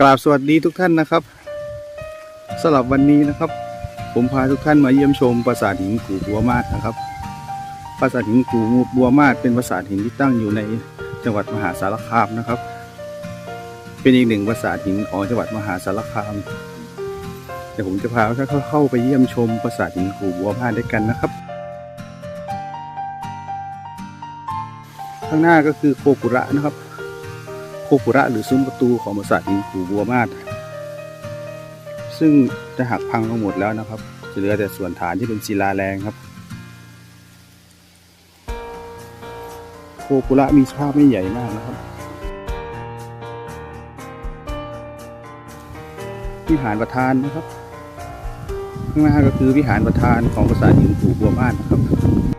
กราบสวัสดีทุกท่านนะครับสำหรับวันนี้นะครับ ผมพาทุกท่านมาเยี่ยมชมปราสาทหินกูบัวมาศนะครับปราสาทหินกูบัวมาศเป็นปราสาทหินที่ตั้งอยู่ในจังหวัดมหาสารคามนะครับ เป็นอีกหนึ่งปราสาทหินของจังหวัดมหาสารคามเดี๋ยวผมจะพาทุกท่านเข้าไปเยี่ยมชมปราสาทหินกูบัวมาศด้วยกันนะครับ ข้างหน้าก็คือโคกุระนะครับ โคกุระหรือซุ้มประตูของปราสาทหินกู่บัวมาศซึ่งจะหักพังลงหมดแล้วนะครับ จะเหลือแต่ส่วนฐานที่เป็นศิลาแรงครับ โคกุระมีสภาพไม่ใหญ่มากนะครับ วิหารประธานนะครับ ข้างหน้าก็คือวิหารประธานของปราสาทหินกู่บัวมาศนะครับ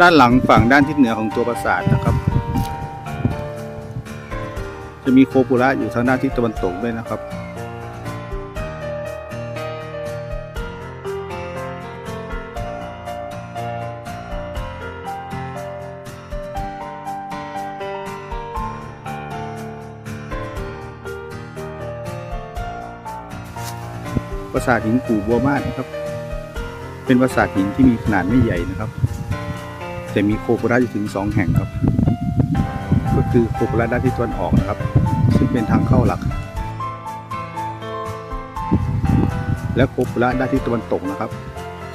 ด้านหลังฝั่งด้านทิศเหนือของตัวปราสาทนะครับ จะมีโคปุระอยู่ทางด้านทิศตะวันตกด้วยนะครับปราสาทหินกู่บัวมาศนะครับ เป็นปราสาทหินที่มีขนาดไม่ใหญ่นะครับ แต่มีโคปุระอยู่ถึงสองแห่งครับ ก็คือโคปุระด้านทิศตะวันออกนะครับ ซึ่งเป็นทางเข้าหลัก และโคปุระด้านทิศตะวันตกนะครับ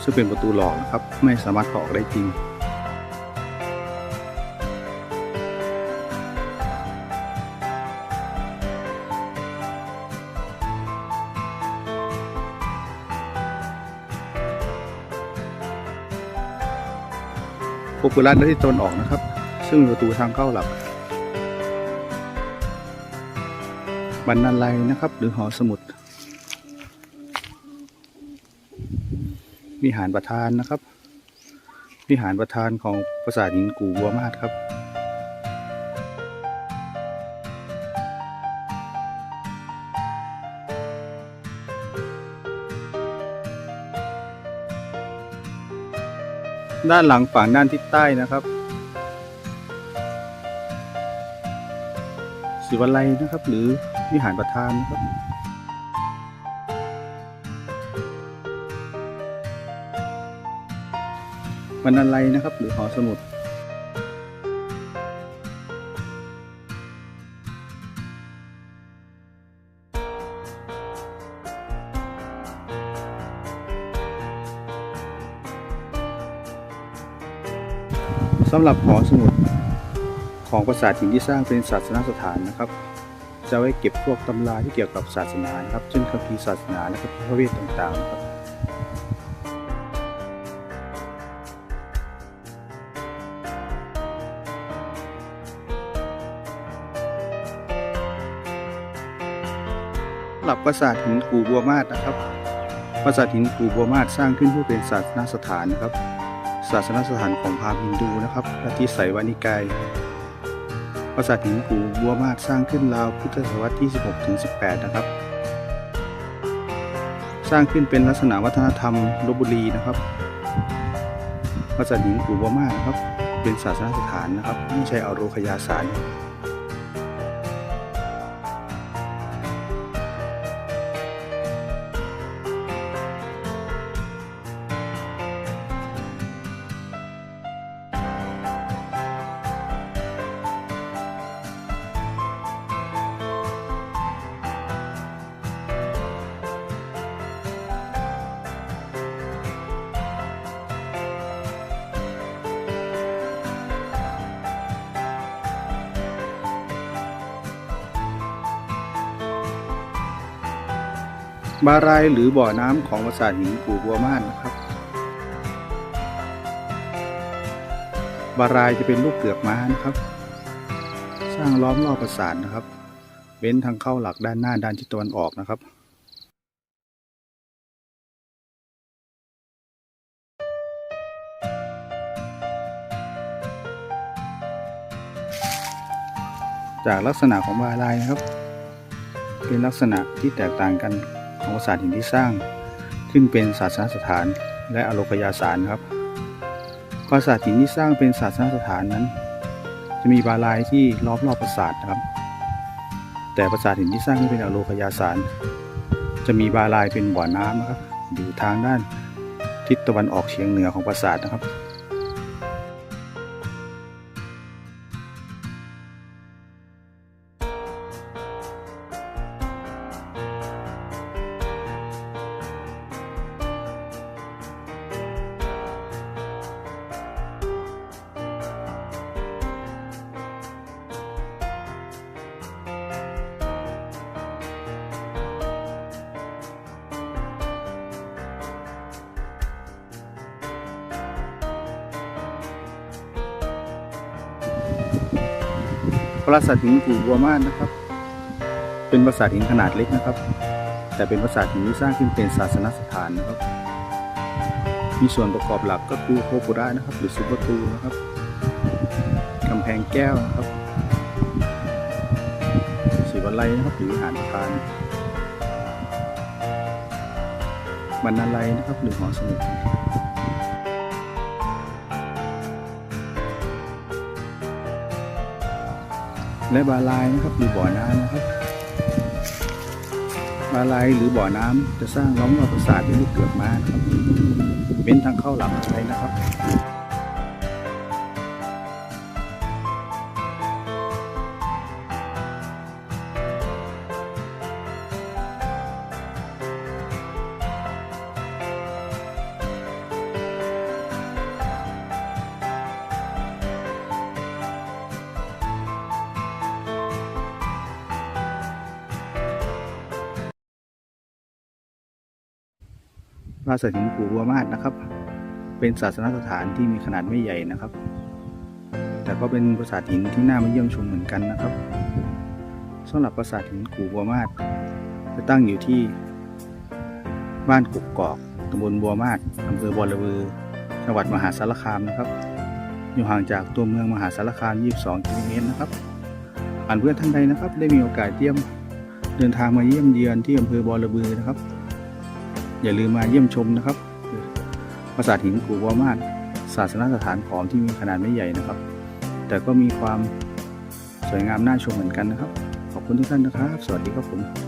ซึ่งเป็นประตูหลอกนะครับ ไม่สามารถเข้าออกได้จริง โคกุระด้านที่ตนออกนะครับ ซึ่งประตูทางเข้าหลักบรรณาลัยนะครับ หรือหอสมุด วิหารประธานนะครับ วิหารประธานของปราสาทหินกู่บัวมาศครับ ด้านหลังฝั่งด้านทิศใต้นะครับศิวไลยนะครับ หรือวิหารประธานนะครับบรรณาลัยนะครับ หรือหอสมุด สำหรับหอสมุดของปราสาทหินที่สร้างเป็นศาสนสถานนะครับ จะไว้เก็บพวกตำราที่เกี่ยวกับศาสนานครับเช่นคัมภีร์ศาสนาและคัมภีร์พระเวทต่างๆครับสำหรับปราสาทหินกูบัวมาศนะครับ ปราสาทหินกูบัวมาศสร้างขึ้นเพื่อเป็นศาสนสถานนะครับ ศาสนสถานของพราหมณ์ฮินดูนะครับลัทธิไสยวานิกาย ปราสาทหินกูบัวมาศสร้างขึ้นราวพุทธศตวรรษที่ 16ถึง18 นะครับ สร้างขึ้นเป็นลักษณะวัฒนธรรมลบบุรีนะครับ ปราสาทหินกูบัวมาศนะครับ เป็นศาสนสถานนะครับ ไม่ใช่อโรคยาสาร บารายหรือบ่อน้ำของปราสาทหินกู่บัวม่าศนะครับ บารายจะเป็นรูปเกือกม้านะครับ สร้างล้อมรอบปราสาทนะครับ เว้นทางเข้าหลักด้านหน้าด้านทิศตะวันออกนะครับจากลักษณะของบาลายนะครับ เป็นลักษณะที่แตกต่างกัน ของปราสาทหินที่สร้างขึ้นเป็นศาสนสถานและอโลกยาสารครับ ปราสาทหินที่สร้างเป็นศาสนสถานนั้น จะมีบาลายที่ล้อมรอบปราสาทนะครับ แต่ปราสาทหินที่สร้างขึ้นเป็นอโลกยาสาร จะมีบาลายเป็นบ่อน้ำนะครับอยู่ทางด้านทิศตะวันออกเฉียงเหนือของปราสาทนะครับ ปราสาทหินกู่บัวมานนะครับ เป็นปราสาทหินขนาดเล็กนะครับ แต่เป็นปราสาทหินที่สร้างขึ้นเป็นศาสนสถานนะครับ มีส่วนประกอบหลักก็คือโคปุระนะครับ หรือสุปประตูนะครับกำแพงแก้วนะครับศิวไลยนะครับหรือวิหารทานบรรณาลัยนะครับหรือหอสมุด และบาลายนะครับหรือบ่อน้ำนะครับ บาลายหรือบ่อน้ำจะสร้างล้อมรอบปราสาทด้วยลูกเกือกม้านะครับเป็นทางเข้าหลังอะไรนะครับ ปราสาทหินกูบัวมาศนะครับ เป็นศาสนสถานที่มีขนาดไม่ใหญ่นะครับ แต่ก็เป็นปราสาทหินที่น่ามาเยี่ยมชมเหมือนกันนะครับสำหรับปราสาทหินกูบัวมาศจะตั้งอยู่ที่บ้านกุกกอกตำบลบัวมาศอำเภอบัวระเวอจังหวัดมหาสารคามนะครับ อยู่ห่างจากตัวเมืองมหาสารคาม 22 กิโลเมตรนะครับอ่านเพื่อนท่านใดนะครับ ได้มีโอกาสเยี่ยมเดินทางมาเยี่ยมเยือนที่อำเภอบัวระเวอนะครับ อย่าลืมมาเยี่ยมชมนะครับปราสาทหินกูวามาศศาสนสถานขอมที่มีขนาดไม่ใหญ่นะครับ แต่ก็มีความสวยงามน่าชมเหมือนกันนะครับ ขอบคุณทุกท่านนะครับ สวัสดีครับผม